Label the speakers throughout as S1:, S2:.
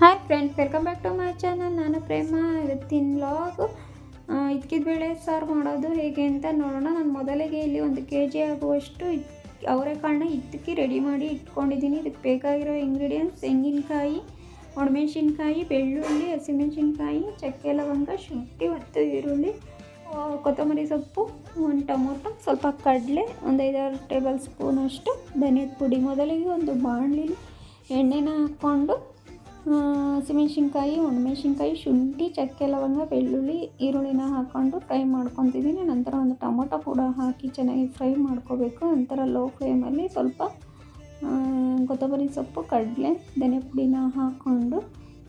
S1: Hi friends welcome back to my channel ನಾನು ಪ್ರೇಮ. ಇವತ್ತಿನ log ಇದ್ಕಿದ ಬೇಳೆ ಸಾರು ಮಾಡೋದು ಹೇಗೆ ಅಂತ ನೋಡೋಣ. ನಾನು ಮೊದಲಿಗೆ ಇಲ್ಲಿ ಒಂದು ಕೆ ಜಿ ಆಗುವಷ್ಟು ಅವರೆಕಾಳನ್ನ ಇದಕ್ಕೆ ರೆಡಿ ಮಾಡಿ ಇಟ್ಕೊಂಡಿದ್ದೀನಿ. ಇದಕ್ಕೆ ಬೇಕಾಗಿರೋ ಇಂಗ್ರೀಡಿಯೆಂಟ್ಸ್ ತೆಂಗಿನಕಾಯಿ, ಒಣಮೆಣ್ಸಿನ್ಕಾಯಿ, ಬೆಳ್ಳುಳ್ಳಿ, ಹಸಿಮೆಣ್ಸಿನ್ಕಾಯಿ, ಚಕ್ಕೆ ಲವಂಗ, ಶುಂಠಿ ಮತ್ತು ಈರುಳ್ಳಿ ಕೊತ್ತಂಬರಿ ಸೊಪ್ಪು, ಒಂದು ಟೊಮೊಟೊ, ಸ್ವಲ್ಪ ಕಡಲೆ, ಒಂದು ಐದಾರು ಟೇಬಲ್ ಸ್ಪೂನಷ್ಟು ಧನಿಯದ ಪುಡಿ. ಮೊದಲಿಗೆ ಒಂದು ಬಾಣಲಿಲಿ ಎಣ್ಣೆನ ಹಾಕ್ಕೊಂಡು ಹಸಿಮೆಣ್ಸಿನ್ಕಾಯಿ ಒಣಮೆಣ್ಸಿನ್ಕಾಯಿ, ಶುಂಠಿ, ಚಕ್ಕೆ, ಲವಂಗ, ಬೆಳ್ಳುಳ್ಳಿ, ಈರುಳ್ಳಿನ ಹಾಕ್ಕೊಂಡು ಫ್ರೈ ಮಾಡ್ಕೊತಿದ್ದೀನಿ. ನಂತರ ಒಂದು ಟೊಮೊಟೊ ಕೂಡ ಹಾಕಿ ಚೆನ್ನಾಗಿ ಫ್ರೈ ಮಾಡ್ಕೋಬೇಕು. ನಂತರ ಲೋ ಫ್ಲೇಮಲ್ಲಿ ಸ್ವಲ್ಪ ಕೊತ್ತಂಬರಿ ಸೊಪ್ಪು, ಕಡಲೆ ಧನಿಯ ಪುಡಿನ ಹಾಕ್ಕೊಂಡು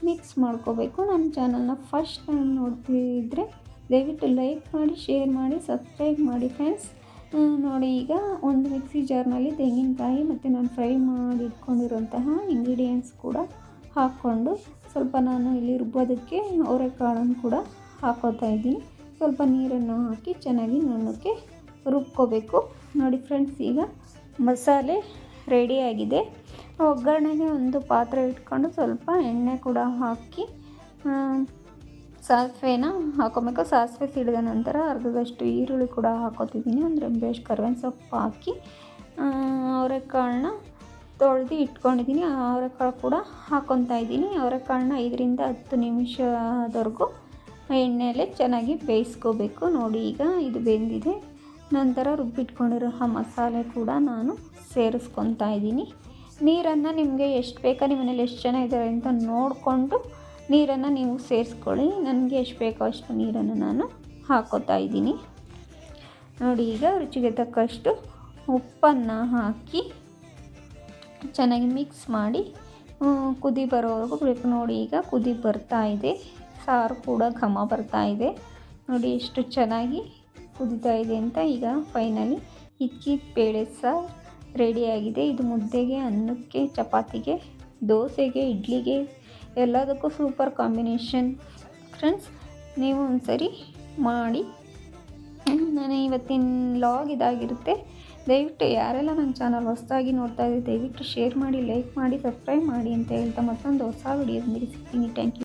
S1: ಮಿಕ್ಸ್ ಮಾಡ್ಕೋಬೇಕು. ನಮ್ಮ ಚಾನಲ್ನ ಫಸ್ಟ್ ಟೈಮ್ ನೋಡ್ತಿದ್ರೆ ದಯವಿಟ್ಟು ಲೈಕ್ ಮಾಡಿ ಶೇರ್ ಮಾಡಿ ಸಬ್ಸ್ಕ್ರೈಬ್ ಮಾಡಿ ಫ್ರೆಂಡ್ಸ್ ನೋಡಿ ಈಗ ಒಂದು ಮಿಕ್ಸಿ ಜಾರ್ನಲ್ಲಿ ತೆಂಗಿನಕಾಯಿ ಮತ್ತು ನಾನು ಫ್ರೈ ಮಾಡಿ ಇಟ್ಕೊಂಡಿರುವಂತಹ ಇಂಗ್ರೀಡಿಯೆಂಟ್ಸ್ ಕೂಡ ಹಾಕ್ಕೊಂಡು ಸ್ವಲ್ಪ ನಾನು ಇಲ್ಲಿ ರುಬ್ಬೋದಕ್ಕೆ ಅವರೆಕಾಳನ್ನು ಕೂಡ ಹಾಕೋತಾ ಇದ್ದೀನಿ. ಸ್ವಲ್ಪ ನೀರನ್ನು ಹಾಕಿ ಚೆನ್ನಾಗಿ ನುಣ್ಣಕ್ಕೆ ರುಬ್ಕೋಬೇಕು. ನೋಡಿ ಫ್ರೆಂಡ್ಸ್, ಈಗ ಮಸಾಲೆ ರೆಡಿಯಾಗಿದೆ ಒಗ್ಗರಣೆಗೆ ಒಂದು ಪಾತ್ರೆ ಇಟ್ಕೊಂಡು ಸ್ವಲ್ಪ ಎಣ್ಣೆ ಕೂಡ ಹಾಕಿ ಸಾಸಿವೆನ ಹಾಕೋಬೇಕು. ಸಾಸಿವೆ ಸಿಡಿದ ನಂತರ ಅರ್ಧದಷ್ಟು ಈರುಳ್ಳಿ ಕೂಡ ಹಾಕೋತಿದ್ದೀನಿ. ಅಂದರೆ ಬೇಷ್ ಕರ್ಬೇವಿನ ಸೊಪ್ಪು ಹಾಕಿ ಅವರೆಕಾಳನ್ನ ತೊಳೆದು ಇಟ್ಕೊಂಡಿದ್ದೀನಿ. ಅವರೆಕಾಳು ಕೂಡ ಹಾಕ್ಕೊತಾ ಇದ್ದೀನಿ. ಅವರೆಕಾಳನ್ನ ಐದರಿಂದ ಹತ್ತು ನಿಮಿಷದವರೆಗೂ ಎಣ್ಣೆಯಲ್ಲೇ ಚೆನ್ನಾಗಿ ಬೇಯಿಸ್ಕೋಬೇಕು. ನೋಡಿ ಈಗ ಇದು ಬೆಂದಿದೆ. ನಂತರ ರುಬ್ಬಿಟ್ಕೊಂಡಿರೋ ಆ ಮಸಾಲೆ ಕೂಡ ನಾನು ಸೇರಿಸ್ಕೊತಾ ಇದ್ದೀನಿ. ನೀರನ್ನು ನಿಮಗೆ ಎಷ್ಟು ಬೇಕಾ, ನಿಮ್ಮ ಮನೇಲಿ ಎಷ್ಟು ಜನ ಇದ್ದಾರೆ ಅಂತ ನೋಡಿಕೊಂಡು ನೀರನ್ನು ನೀವು ಸೇರಿಸ್ಕೊಳ್ಳಿ. ನನಗೆ ಎಷ್ಟು ಬೇಕೋ ಅಷ್ಟು ನೀರನ್ನು ನಾನು ಹಾಕೋತಾ ಇದ್ದೀನಿ. ನೋಡಿ ಈಗ ರುಚಿಗೆ ತಕ್ಕಷ್ಟು ಉಪ್ಪನ್ನು ಹಾಕಿ ಚೆನ್ನಾಗಿ ಮಿಕ್ಸ್ ಮಾಡಿ ಕುದಿ ಬರೋವರೆಗೂ ಬೇಕು. ನೋಡಿ, ಈಗ ಕುದಿ ಬರ್ತಾ ಇದೆ. ಸಾರು ಕೂಡ ಘಮ ಬರ್ತಾ ಇದೆ. ನೋಡಿ, ಎಷ್ಟು ಚೆನ್ನಾಗಿ ಕುದಿತಾ ಇದೆ ಅಂತ ಈಗ ಫೈನಲಿ ಇಕ್ಕಿ ಬೇಳೆ ಸಾರು ರೆಡಿಯಾಗಿದೆ ಇದು ಮುದ್ದೆಗೆ, ಅನ್ನಕ್ಕೆ, ಚಪಾತಿಗೆ, ದೋಸೆಗೆ, ಇಡ್ಲಿಗೆ, ಎಲ್ಲದಕ್ಕೂ ಸೂಪರ್ ಕಾಂಬಿನೇಷನ್ ಫ್ರೆಂಡ್ಸ್ ನೀವು ಒಂದು ಸರಿ ಮಾಡಿ ನಾನು ಇವತ್ತಿನ ಲಾಗ್ ಇದಾಗಿರುತ್ತೆ. ದಯವಿಟ್ಟು ಯಾರೆಲ್ಲ ನನ್ನ ಚಾನಲ್ ಹೊಸದಾಗಿ ನೋಡ್ತಾ ಇದ್ದೀವಿ ದಯವಿಟ್ಟು ಶೇರ್ ಮಾಡಿ, ಲೈಕ್ ಮಾಡಿ, ಸಬ್ಸ್ಕ್ರೈಬ್ ಮಾಡಿ ಅಂತ ಹೇಳ್ತಾ ಮತ್ತೊಂದು ಹೊಸ ವಿಡಿಯೋದೊಂದಿಗೆ ಸಿಗ್ತೀನಿ. Thank you